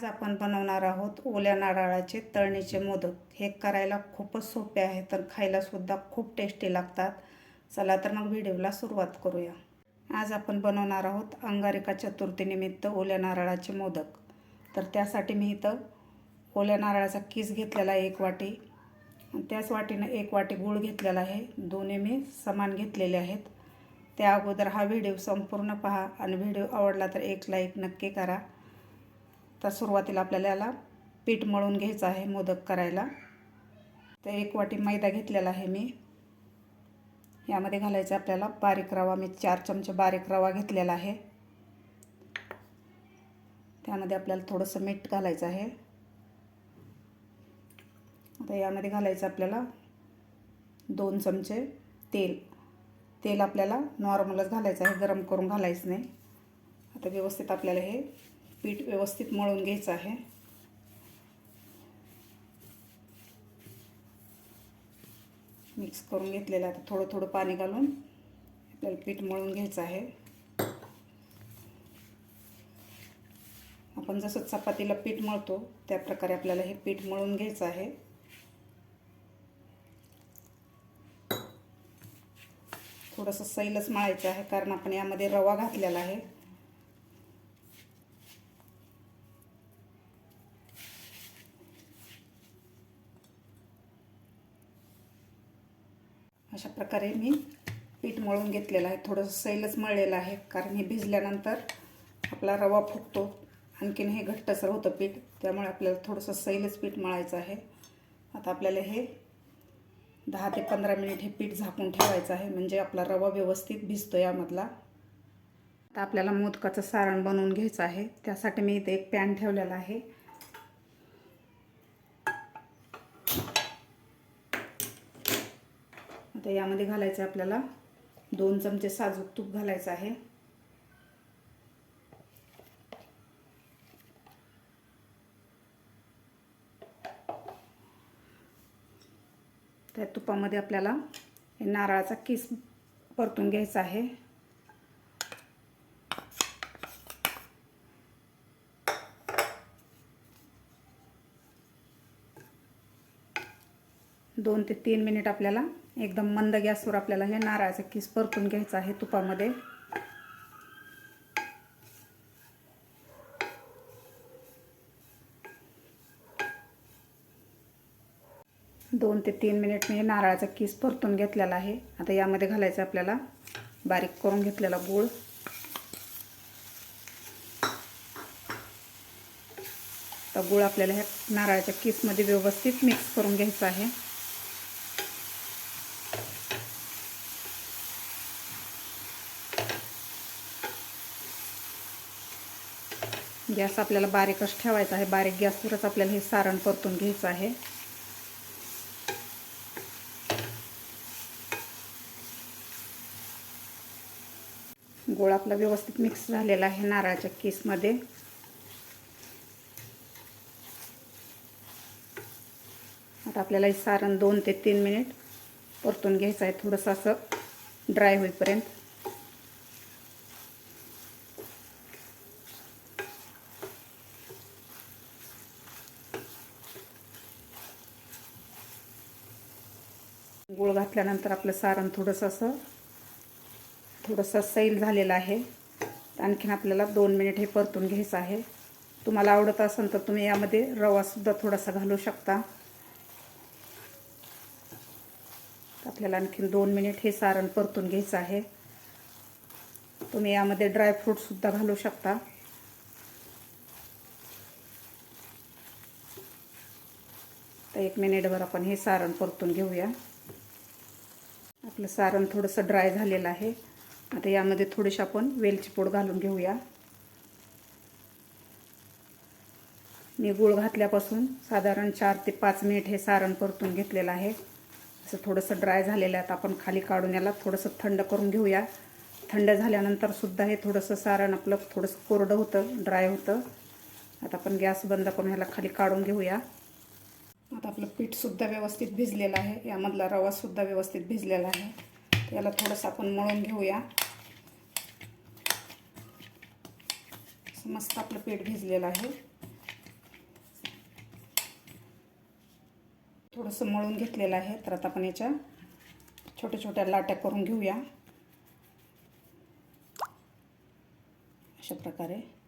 आज आपण बनवणार आहोत ओल्या नारळाचे तळणीचे मोदक. हे करायला खूपच सोपे आहे तर खायलासुद्धा खूप टेस्टी लागतात. चला तर मग व्हिडिओला सुरुवात करूया. आज आपण बनवणार आहोत अंगारिका चतुर्थीनिमित्त ओल्या नारळाचे मोदक. तर त्यासाठी मी इथं ओल्या नारळाचा किस घेतलेला आहे एक वाटी. त्याच वाटीनं एक वाटी गूळ घेतलेला आहे. दोन्ही मी समान घेतलेले आहेत. त्या अगोदर हा व्हिडिओ संपूर्ण पहा आणि व्हिडिओ आवडला तर एक लाईक नक्की करा. तर सुरुवातीला आपल्याला पीठ मळून घ्यायचं आहे मोदक करायला. तर एक वाटी मैदा घेतलेला आहे मी. यामध्ये घालायचं आपल्याला बारीक रवा. मी चार चमचे बारीक रवा घेतलेला आहे. त्यामध्ये आपल्याला थोडंसं मीठ घालायचं आहे. आता यामध्ये घालायचं आपल्याला दोन चमचे तेल. तेल आपल्याला नॉर्मलच घालायचं आहे. गरम करून घालायचं नाही. आता व्यवस्थित आपल्याला हे पीठ व्यवस्थित मळून घ्यायचं आहे. मिक्स करून घेतलेलं आता थोडं थोडं पाणी घालून आपल्याला पीठ मळून घ्यायचं आहे. आपण जसं चपातीला पीठ मळतो त्या प्रकारे आपल्याला हे पीठ मळून घ्यायचं आहे. थोडंसं सैलच मळायचं आहे कारण आपण यामध्ये रवा घातलेला आहे. अशा प्रकारे मी पीठ मळून घेतलेलं आहे. थोडंसं सैलच मळलेलं आहे कारण हे भिजल्यानंतर आपला रवा फुगतो आणखीन हे घट्टसर होतं पीठ त्यामुळे आपल्याला थोडंसं सैलच पीठ मळायचं आहे. आता आपल्याला हे दहा ते पंधरा मिनिट हे पीठ झाकून ठेवायचं आहे म्हणजे आपला रवा व्यवस्थित भिजतो यामधला. आता आपल्याला मोदकाचं सारण बनवून घ्यायचं आहे. त्यासाठी मी इथे एक पॅन ठेवलेला आहे. आता यामध्ये घालायचं आहे आपल्याला. दोन चमचे साजूक तूप घालायचं आहे. त्या तुपामध्ये आपल्याला हे नारळाचा किस परतून घ्यायचा आहे. दोन ते तीन मिनिट आपल्याला एकदम मंद गॅसवर आपल्याला हे नारळाचा किस परतून घ्यायचा आहे तुपामध्ये. दोन ते तीन मिनिट मी नारळाचा किस परतून घेतलेला आहे. आता यामध्ये घालायचं आपल्याला बारीक करून घेतलेला गूळ. तर गूळ आपल्याला ह्या नारळाच्या किसमध्ये व्यवस्थित मिक्स करून घ्यायचं आहे. गॅस आपल्याला बारीकच ठेवायचा आहे? बारीक गॅसवरच आपल्याला हे सारण परतून घ्यायचं आहे. गोळ आपला व्यवस्थित मिक्स झालेला आहे नारळाच्या केसमध्ये. आता आपल्याला हे सारण दोन ते तीन मिनिट परतून घ्यायचं आहे. थोडंसं असं ड्राय होईपर्यंत. गूळ घातल्यानंतर आपलं सारण थोडंसं असं थोडंसं सैल झालेलं आहे. आणखीन आपल्याला दोन मिनिट हे परतून घ्यायचं आहे. तुम्हाला आवडत असेल तर तुम्ही यामध्ये रवासुद्धा थोडासा घालू शकता. आपल्याला आणखीन दोन मिनिट हे सारण परतून घ्यायचं आहे. तुम्ही यामध्ये ड्रायफ्रूटसुद्धा घालू शकता. तर एक मिनिटभर आपण हे सारण परतून घेऊया. आपलं सारण थोडंसं ड्राय झालेलं आहे. आता यामध्ये थोडीशी आपण वेलची पूड घालून घेऊया. मी गूळ घातल्यापासून साधारण चार ते पाच मिनिट हे सारण परतून घेतलेलं आहे. असं थोडंसं ड्राय झालेलं आहे. आता आपण खाली काढून याला थोडंसं थंड करून घेऊया. थंड झाल्यानंतर सुद्धा हे थोडंसं सारण आपलं थोडंसं कोरडं होतं ड्राय होतं. आता आपण गॅस बंद करून ह्याला खाली काढून घेऊया. आता आपलं पीठसुद्धा व्यवस्थित भिजलेलं आहे. यामधला रवासुद्धा व्यवस्थित भिजलेला आहे. याला थोडंसं आपण मळून घेऊया. मस्त आपलं पीठ भिजलेलं आहे. थोडंसं मळून घेतलेलं आहे. तर आता आपण याच्या छोट्या छोट्या लाट्या करून घेऊया. अशा प्रकारे.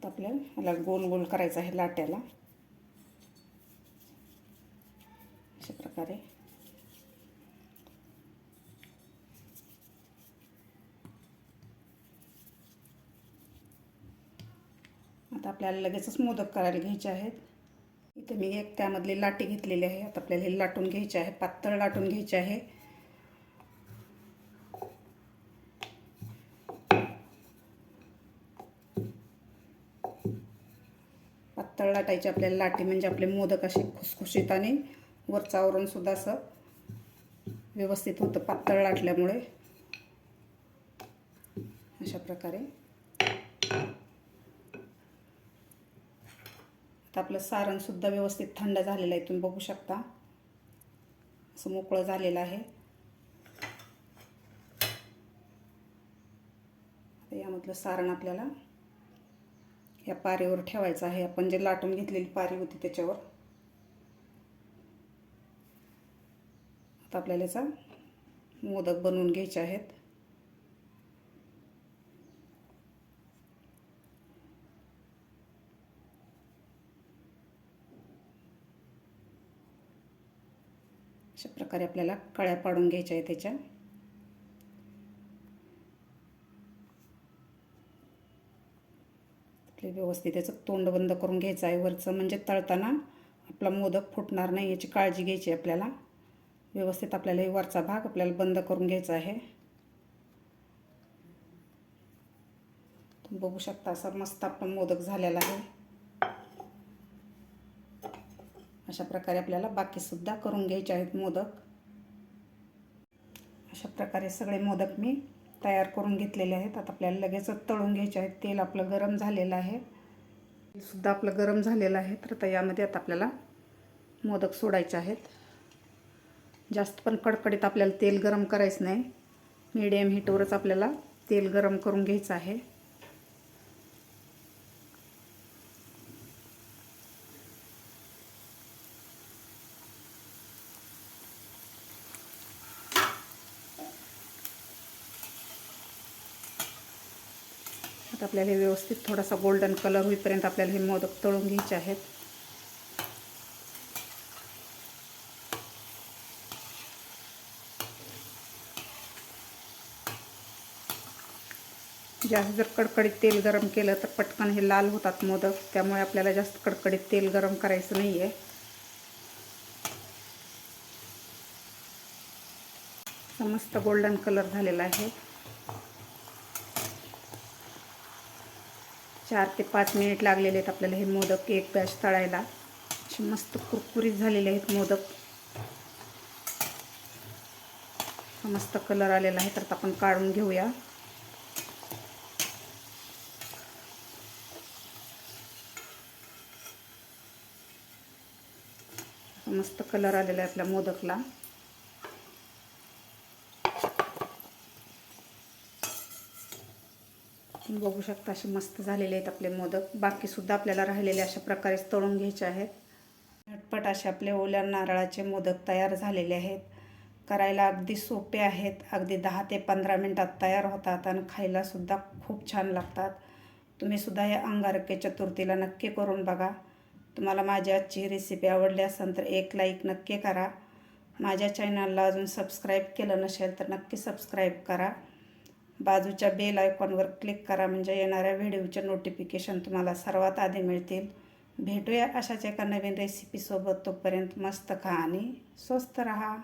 आता आपल्याला याला गोल गोल करायचं आहे लाट्याला. अशा प्रकारे. आता आपल्याला लगेचच मोदक करायला घ्यायचे आहेत. इथे मी एक त्यामधली लाटी घेतलेली आहे. आता आपल्याला हे लाटून घ्यायचे आहे पातळ लाटून घ्यायचे आहे. पातळ लाटायची आपल्याला लाटी म्हणजे आपले मोदक असे खुसखुशीत आणि वरचं असं व्यवस्थित होतं पातळ लाटल्यामुळे. अशा प्रकारे. आता आपलं सारणसुद्धा व्यवस्थित थंड झालेलं आहे तुम्ही बघू शकता. असं मोकळं झालेलं आहे. यामधलं सारण आपल्याला या पारीवर ठेवायचं आहे. आपण जे लाटून घेतलेली पारी होती त्याच्यावर. आता आपल्याला याचा मोदक बनवून घ्यायचे आहेत. अशा प्रकारे आपल्याला कळ्या पाडून घ्यायच्या आहे त्याच्या. आपले व्यवस्थित त्याचं तोंड बंद करून घ्यायचं आहे वरचं. म्हणजे तळताना आपला मोदक फुटणार नाही याची काळजी घ्यायची आपल्याला. व्यवस्थित आपल्याला हे वरचा भाग आपल्याला बंद करून घ्यायचा आहे. तुम्ही बघू शकता असा मस्त आपला मोदक झालेला आहे. अशा प्रकारे आपल्याला बाकीसुद्धा करून घ्यायचे आहेत मोदक. अशा प्रकारे सगळे मोदक मी तयार करून घेतलेले आहेत. आता आपल्याला लगेचच तळून घ्यायचे आहेत. तेल आपलं गरम झालेलं आहे. सुद्धा आपलं गरम झालेलं आहे. तर आता यामध्ये आता आपल्याला मोदक सोडायचे आहेत. जास्त पण कडकडीत आपल्याला तेल गरम करायचं नाही. मीडियम हीटवरच आपल्याला तेल गरम करून घ्यायचं आहे. आता आपल्याला हे व्यवस्थित थोडासा गोल्डन कलर होईपर्यंत आपल्याला हे मोदक तळून घ्यायचे आहेत. जास्त जर कडकडीत तेल गरम केलं तर पटकन हे लाल होतात मोदक. त्यामुळे आपल्याला जास्त कडकडीत तेल गरम करायचं नाही आहे मस्त गोल्डन कलर झालेला आहे. चार ते पाच मिनिट लागलेले आहेत आपल्याला हे मोदक एक बॅच तळायला. असे मस्त कुरकुरीत झालेले आहेत मोदक. मस्त कलर आलेला आहे तर आपण काढून घेऊया. मस्त कलर आलेला आहे आपल्या मोदकला. बघू शकता असे मस्त झालेले आहेत आपले मोदक. बाकीसुद्धा आपल्याला राहिलेले अशा प्रकारे तळून घ्यायचे आहेत. झटपट असे आपले ओल्या नारळाचे मोदक तयार झालेले आहेत. करायला अगदी सोपे आहेत. अगदी दहा ते पंधरा मिनटात तयार होतात आणि खायलासुद्धा खूप छान लागतात. तुम्हीसुद्धा या अंगारके चतुर्थीला नक्की करून बघा. तुम्हाला माझी आजची रेसिपी आवडली असेल तर एक लाईक नक्की करा. माझ्या चॅनलला अजून सबस्क्राईब केलं नसेल तर नक्की सबस्क्राईब करा. बाजूच्या बेल आयकॉनवर क्लिक करा म्हणजे येणाऱ्या व्हिडिओचे नोटिफिकेशन तुम्हाला सर्वात आधी मिळतील. भेटूया अशाच एका नवीन रेसिपीसोबत तोपर्यंत मस्त खा आणि स्वस्त रहा.